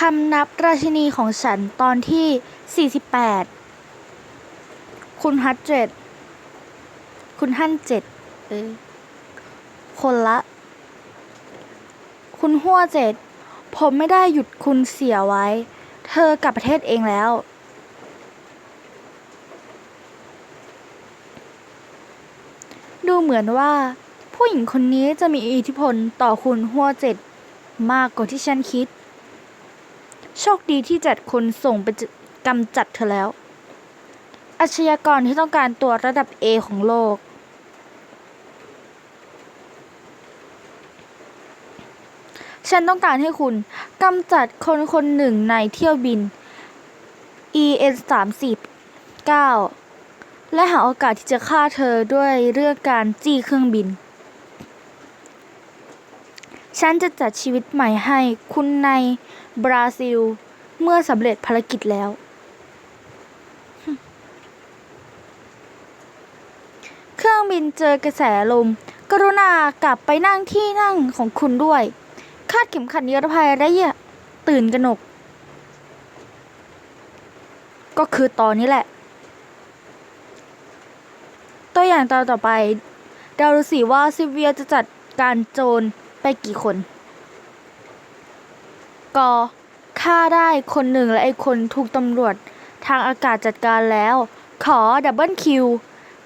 คำนับราชินีของฉันตอนที่ 48 คุณฮัตเจ็ด คุณฮั่นเจ็ดเออคนละ คุณหัวเจ็ด ผมไม่ได้หยุดคุณเสียไว้ เธอกลับประเทศเองแล้ว ดูเหมือนว่า ผู้หญิงคนนี้จะมีอิทธิพลต่อคุณหัวเจ็ด มากกว่าที่ฉันคิด โชคดีที่จัดคนส่งไปกำจัดเธอแล้ว อาชญากรที่ต้องการตัวระดับ A ของโลก ฉันต้องการให้คุณกำจัดคนคนหนึ่งในเที่ยวบิน EN 3 9และหาโอกาสที่จะฆ่าเธอด้วยเรื่องการจี้เครื่องบิน ฉันจะจัดชีวิตใหม่ให้คุณในบราซิล เมื่อสำเร็จภารกิจแล้ว เครื่องบินเจอกระแสลม กรุณากลับไปนั่งที่นั่งของคุณด้วย คาดเข็มขัดนิรภัยและอย่าตื่นกระหนก ก็คือตอนนี้แหละ ตัวอย่างตอนต่อไปเดาดูสิว่าซิเวียจะจัดการโจร ไปกี่คนก็ฆ่าได้คนหนึ่งและไอ้คนถูกตำรวจทางอากาศจัดการแล้ว ขอดับเบิลคิว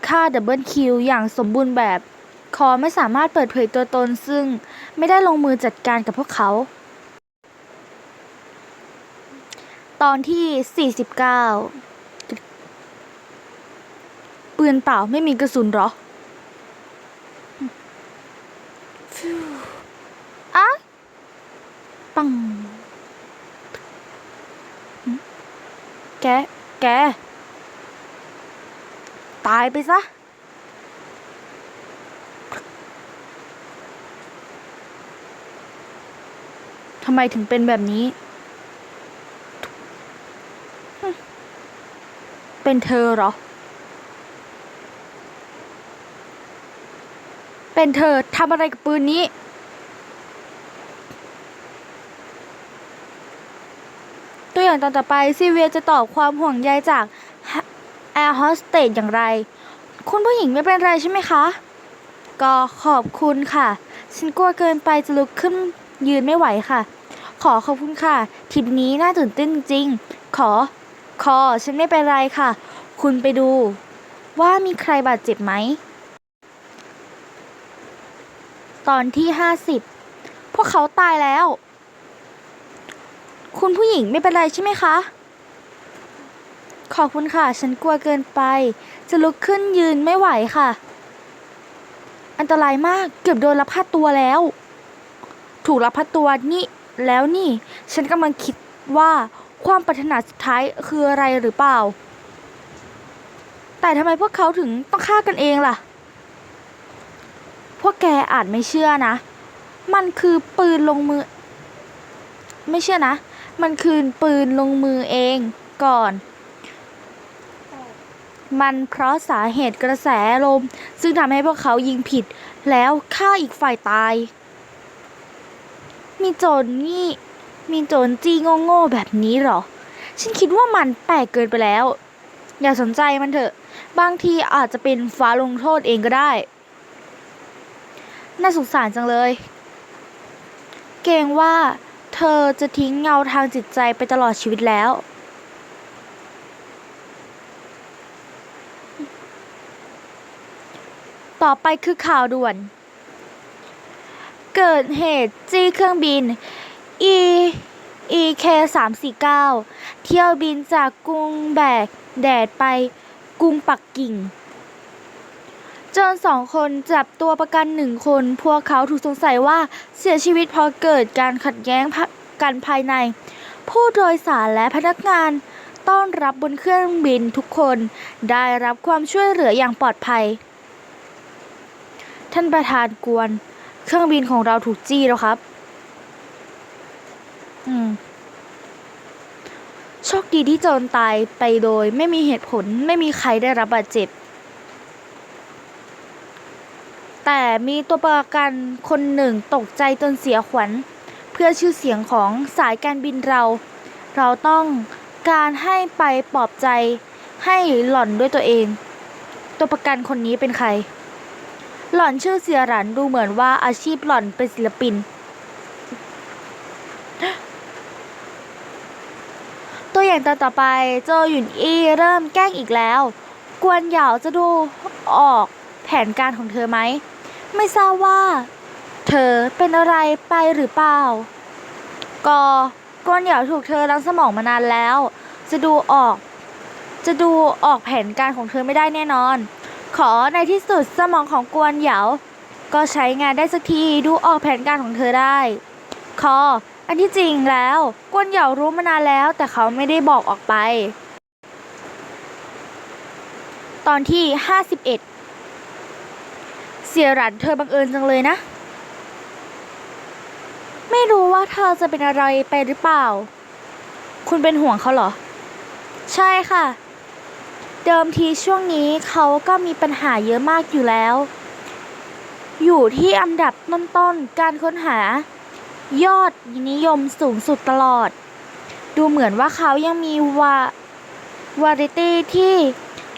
ฆ่าดับเบิลคิวอย่างสมบูรณ์แบบ ขอไม่สามารถเปิดเผยตัวตนซึ่งไม่ได้ลงมือจัดการกับพวกเขา ตอนที่ 49 ปืนเปล่าไม่มีกระสุนหรอ ปัง แก แก ตายไปซะ ทำไมถึงเป็นแบบนี้ เป็นเธอเหรอ เป็นเธอทำอะไรกับปืนนี้ ตอนต่อไปซีเวียจะตอบความห่วงใยจากแอร์โฮสเตสอย่างไร คุณผู้หญิงไม่เป็นไรใช่ไหมคะ ก็ขอบคุณค่ะ ฉันกลัวเกินไปจะลุกขึ้นยืนไม่ไหวค่ะ ขอขอบคุณค่ะทริปนี้น่าตื่นเต้นจริง ขอ ขอ ฉันไม่เป็นไรค่ะ คุณไปดู ว่ามีใครบาดเจ็บไหม ตอนที่ห้าสิบพวกเขาตายแล้ว คุณผู้หญิงไม่เป็นไรใช่ไหมคะ ขอบคุณค่ะ ฉันกลัวเกินไป จะลุกขึ้นยืนไม่ไหวค่ะ อันตรายมากเกือบโดนลักพาตัวแล้ว ถูกลักพาตัวนี่แล้วนี่ ฉันกำลังคิดว่าความปรารถนาสุดท้ายคืออะไรหรือเปล่า แต่ทำไมพวกเขาถึงต้องฆ่ากันเองล่ะ พวกแกอาจไม่เชื่อนะ มันคือปืนลงมือ ไม่เชื่อนะ มันคือปืนลงมือเองก่อน มันเพราะสาเหตุกระแสลม ซึ่งทำให้พวกเขายิงผิด แล้วฆ่าอีกฝ่ายตาย มีโจรนี่ มีโจรจี้โง่ๆแบบนี้หรอ ฉันคิดว่ามันแปลกเกินไปแล้ว อย่าสนใจมันเถอะ บางทีอาจจะเป็นฟ้าลงโทษเองก็ได้ น่าสงสารจังเลย เกรงว่า เธอจะทิ้งเงาทางจิตใจไปตลอดชีวิตแล้ว ต่อไปคือข่าวด่วน เกิดเหตุจี้เครื่องบิน E EK 3 4 9เที่ยวบินจากกรุงแบกแดดไปกรุงปักกิ่ง จรสองคนจับตัวประกันหนึ่งคน พวกเขาถูกสงสัยว่าเสียชีวิตเพราะเกิดการขัดแย้งกันภายใน ผู้โดยสารและพนักงานต้อนรับบนเครื่องบินทุกคน ได้รับความช่วยเหลืออย่างปลอดภัย ท่านประธานกวน เครื่องบินของเราถูกจี้แล้วครับ อืมโชคดีที่โจรตายไปโดยไม่มีเหตุผลไม่มีใครได้รับบาดเจ็บ แต่มีตัวประกันคนหนึ่งตกใจจนเสียขวัญ เพื่อชื่อเสียงของสายการบินเรา เราต้องการให้ไปปลอบใจให้หล่อนด้วยตัวเอง ตัวประกันคนนี้เป็นใคร หล่อนชื่อเสียหรันดูเหมือนว่าอาชีพหล่อนเป็นศิลปิน ตัวอย่างตอนต่อไปโจหยุนอี้เริ่มแกล้งอีกแล้ว กวนเหยาจะดูออกแผนการของเธอไหม ไม่ทราบว่า เธอเป็นอะไรไปหรือเปล่าก็กวนเหยาถูกเธอล้างสมองมานานแล้ว จะดูออก จะดูออกแผนการของเธอไม่ได้แน่นอน ขอในที่สุดสมองของกวนเหยา ก็ใช้งานได้สักทีดูออกแผนการของเธอได้ คอ อันที่จริงแล้ว กวนเหยารู้มานานแล้ว แต่เขาไม่ได้บอกออกไป ตอนที่ 51 เสียหรันเธอบังเอิญจังเลยนะ ไม่รู้ว่าเธอจะเป็นอะไรไปหรือเปล่า คุณเป็นห่วงเขาเหรอ ใช่ค่ะ เดิมทีช่วงนี้เขาก็มีปัญหาเยอะมากอยู่แล้ว อยู่ที่อันดับต้นๆ การค้นหา ยอดนิยมสูงสุดตลอด ดูเหมือนว่าเขายังมีวาวาไรตี้ที่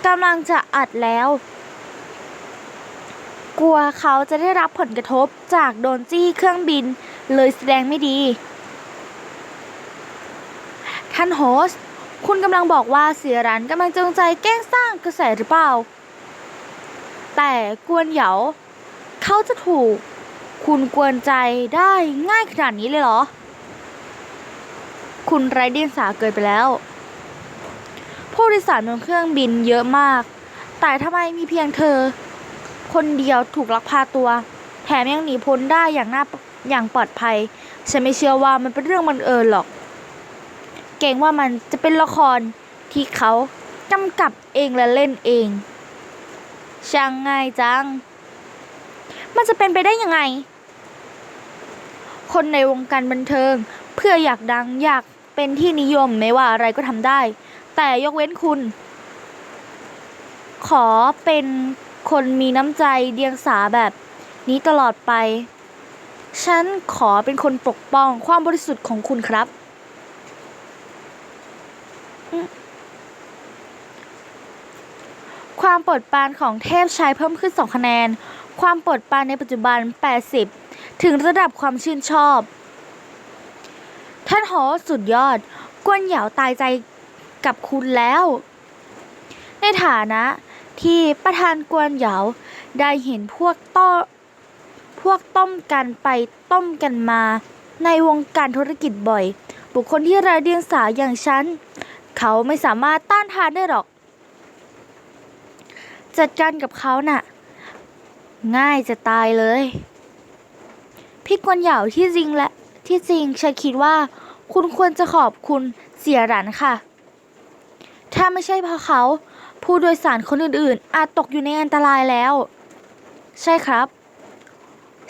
กำลังจะอัดแล้ว กลัวเขาจะได้รับผลกระทบจากโดนจี้เครื่องบิน เลยแสดงไม่ดี ท่านโฮส คุณกำลังบอกว่าเสียรันกำลังจงใจแกล้งสร้างกระแสหรือเปล่า แต่กวนเหยาเขาจะถูก คุณกวนใจได้ง่ายขนาดนี้เลยเหรอ คุณไร้เดียงสาเกินไปแล้ว ผู้โดยสารบนเครื่องบินเยอะมาก แต่ทำไมมีเพียงเธอ คนเดียวถูกลักพาตัว แถมยังหนีพ้นได้อย่างน่าอย่างปลอดภัย ฉันไม่เชื่อว่ามันเป็นเรื่องบังเอิญหรอก เก่งว่ามันจะเป็นละครที่เขากำกับเองและเล่นเอง ช่างง่ายจัง มันจะเป็นไปได้ยังไง คนในวงการบันเทิง เพื่ออยากดังอยากเป็นที่นิยมไม่ว่าอะไรก็ทำได้ แต่ยกเว้นคุณ ขอเป็น คนมีน้ำใจเดียงสาแบบนี้ตลอดไป ฉันขอเป็นคนปกป้องความบริสุทธิ์ของคุณครับ ความโปรดปรานของเทพชายเพิ่มขึ้น 2 คะแนน ความโปรดปรานในปัจจุบัน 80 ถึงระดับความชื่นชอบ ท่านหอสุดยอด กวนเหยาตายใจกับคุณแล้ว ในฐานะ ที่ประธานกวนเหยาได้เห็นพวกต้อพวกต้มกันไปต้มกันมา ในวงการธุรกิจบ่อย บุคคลที่ไร้เดียงสาอย่างฉัน เขาไม่สามารถต้านทานได้หรอก จัดการกับเขาน่ะ ง่ายจะตายเลย พี่กวนเหยาที่จริงและ ที่จริงฉันคิดว่า คุณควรจะขอบคุณเสียหรันค่ะ ถ้าไม่ใช่เพราะเขา ผู้โดยสารคนอื่นๆ อาจตกอยู่ในอันตรายแล้ว ใช่ครับ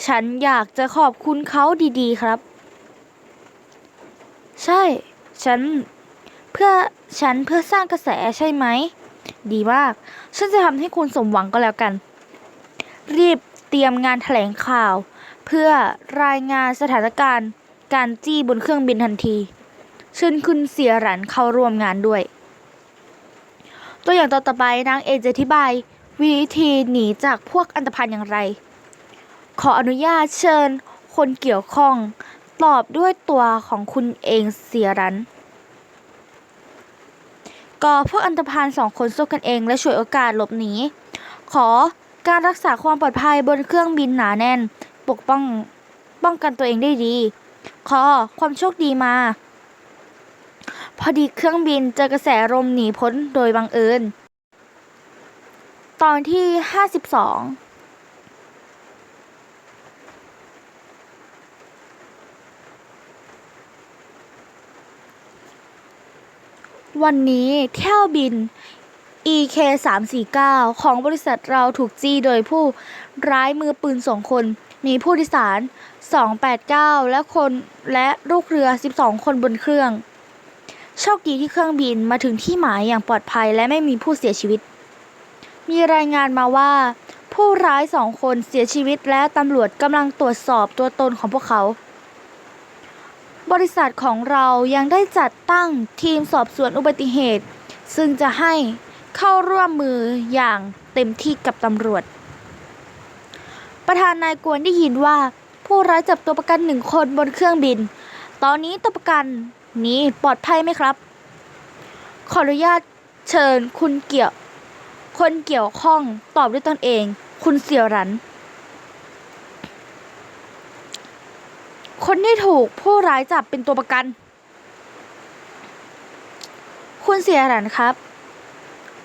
ฉันอยากจะขอบคุณเขาดีๆครับ ใช่ ฉันเพื่อฉันเพื่อสร้างกระแสใช่ไหม ดีมาก ฉันจะทำให้คุณสมหวังก็แล้วกัน รีบเตรียมงานแถลงข่าว เพื่อรายงานสถานการณ์ การจี้บนเครื่องบินทันทีเชิญคุณเสียหรันเข้าร่วมงานด้วย ตัวอย่างต่อต่อไปนางเอกจะอธิบาย วิธีหนีจากพวกอันตภันอย่างไร ขออนุญาตเชิญ คนเกี่ยวข้อง ตอบด้วยตัวของคุณเองเสียรันก็พวกอันตรพานสองคนสู้กันเองและฉวยโอกาสหลบหนี ขอการรักษาความปลอดภัยบนเครื่องบินหนาแน่น ปกป้องป้องกันตัวเองได้ดี ขอความโชคดีมา พอดีเครื่องบินเจอกระแสลมหนีพ้นโดยบังเอิญ ตอนที่ 52วันนี้เที่ยวบิน EK 349ของบริษัทเราถูกจี้โดยผู้ร้ายมือปืนสองคน มีผู้โดยสาร 289 และคนและลูกเรือ 12 คนบนเครื่อง โชคดีที่เครื่องบินมาถึงที่หมายอย่างปลอดภัยและไม่มีผู้เสียชีวิต มีรายงานมาว่า ผู้ร้ายสองคนเสียชีวิตและตำรวจกำลังตรวจสอบตัวตนของพวกเขา บริษัทของเรายังได้จัดตั้งทีมสอบสวนอุบัติเหตุ ซึ่งจะให้เข้าร่วมมืออย่างเต็มที่กับตำรวจ ประธานนายกวนได้ยินว่า ผู้ร้ายจับตัวประกันหนึ่งคนบนเครื่องบิน ตอนนี้ตัวประกัน นี้ปลอดภัยไหมครับ ขออนุญาตเชิญคุณเกี่ยว คนเกี่ยวข้องตอบด้วยตนเอง คุณเสี่ยวรัน คนที่ถูกผู้ร้ายจับเป็นตัวประกัน คุณเสี่ยรันครับ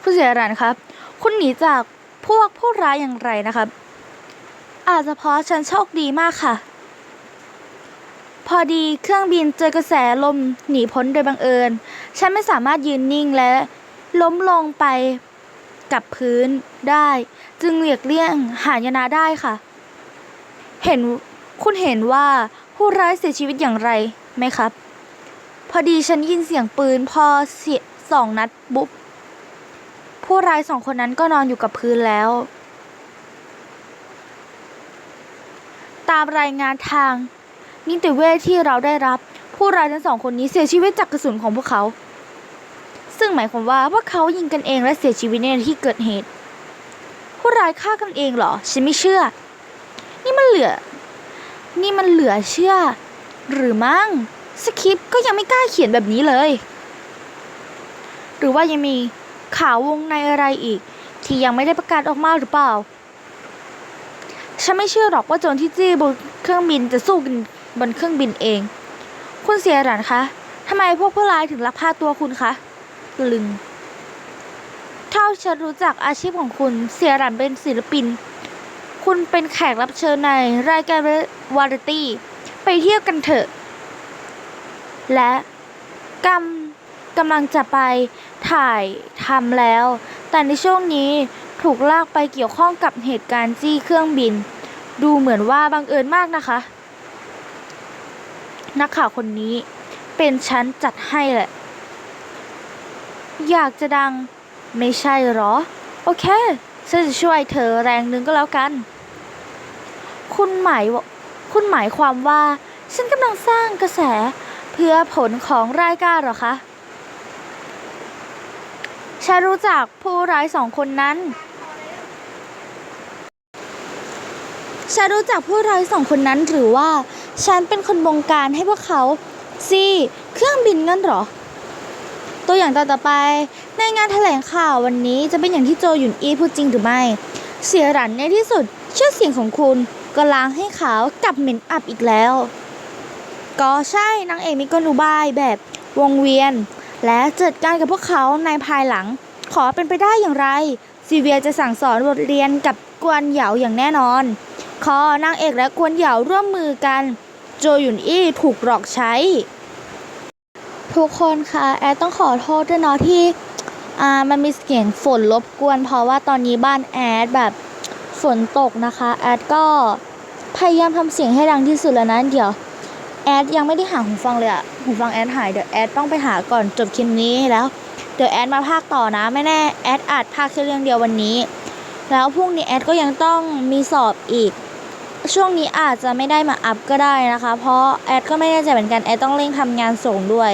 คุณเสี่ยรันครับ คุณหนีจากพวกผู้ร้ายอย่างไรนะครับ อาจจะเพราะฉันโชคดีมากค่ะ พอดีเครื่องบินเจอกระแสลมหนีพ้นโดยบังเอิญ ฉันไม่สามารถยืนนิ่งและล้มลงไปกับพื้นได้ จึงเหลียกเลี่ยงหายนะได้ค่ะ เห็นคุณเห็นว่าผู้ร้ายเสียชีวิตอย่างไรไหมครับ พอดีฉันยินเสียงปืนพอเสียสองนัดบุ๊บผู้ร้ายสองคนนั้นก็นอนอยู่กับพื้นแล้ว ตามรายงานทาง นิติเวชที่เราได้รับ ผู้ร้ายทั้งสองคนนี้เสียชีวิตจากกระสุนของพวกเขา ซึ่งหมายความว่าพวกเขายิงกันเองและเสียชีวิตในที่เกิดเหตุ ผู้ร้ายฆ่ากันเองเหรอ ฉันไม่เชื่อ นี่มันเหลือ นี่มันเหลือเชื่อ หรือมั้งสคริปต์ก็ยังไม่กล้าเขียนแบบนี้เลย หรือว่ายังมีข่าววงในอะไรอีก ที่ยังไม่ได้ประกาศออกมาหรือเปล่า ฉันไม่เชื่อหรอกว่าโจรที่จี้บนเครื่องบินจะสู้กัน บนเครื่องบินเอง คุณเสียหรันคะทำไมพวกผู้ร้ายถึงลักพาตัวคุณคะลึง เท่าฉันรู้จักอาชีพของคุณเสียหรันเป็นศิลปิน คุณเป็นแขกรับเชิญในรายการวาไรตี้ ไปเที่ยวกันเถอะ และกำกำลังจะไปถ่ายทำแล้ว แต่ในช่วงนี้ถูกลากไปเกี่ยวข้องกับเหตุการณ์จี้เครื่องบิน ดูเหมือนว่าบังเอิญมากนะคะ นักข่าวคนนี้เป็นฉันจัดให้แหละ อยากจะดังไม่ใช่หรอ โอเคฉันจะช่วยเธอแรงนึงก็แล้วกัน คุณหมายว่าคุณหมายความว่า ฉันกำลังสร้างกระแสเพื่อผลของรายการหรอคะ ฉันรู้จักผู้ร้ายสองคนนั้น ฉันรู้จักผู้ร้ายสองคนนั้นหรือว่า ฉันเป็นคนบงการให้พวกเขาซีเครื่องบินงั้นเหรอ ตัวอย่างต่อต่อไป ในงานแถลงข่าววันนี้จะเป็นอย่างที่โจหยุนอีพูดจริงหรือไม่ เสียหรันในที่สุดชื่อเสียงของคุณก็ล้างให้ขาวกลับเหม็นอับอีกแล้ว ก็ใช่นางเอกมีกลอุบายแบบวงเวียน และจัดการกับพวกเขาในภายหลัง ขอเป็นไปได้อย่างไรซีเวียจะสั่งสอนบทเรียนกับกวนเหยาอย่างแน่นอนขอนางเอกและกวนเหยาร่วมมือกัน โจหยุนอี้ถูกหลอกใช้ ทุกคนคะแอดต้องขอโทษด้วยเนาะที่อ่ามันมีเสียงฝนรบกวน เพราะว่าตอนนี้บ้านแอดแบบฝนตกนะคะ แอดก็พยายามทำเสียงให้ดังที่สุดแล้วนะเดี๋ยว แอดยังไม่ได้หาหูฟังเลยอะหูฟังแอดหายเดี๋ยวแอดต้องไปหาก่อนจบคลิปนี้แล้ว เดี๋ยวแอดมาภาคต่อนะไม่แน่แอดอาจภาคแค่เรื่องเดียววันนี้ แล้วพรุ่งนี้แอดก็ยังต้องมีสอบอีก ช่วงนี้อาจจะไม่ได้มาอัพก็ได้นะคะ เพราะแอดก็ไม่แน่ใจเหมือนกันแอดต้องเร่งทำงานส่งด้วย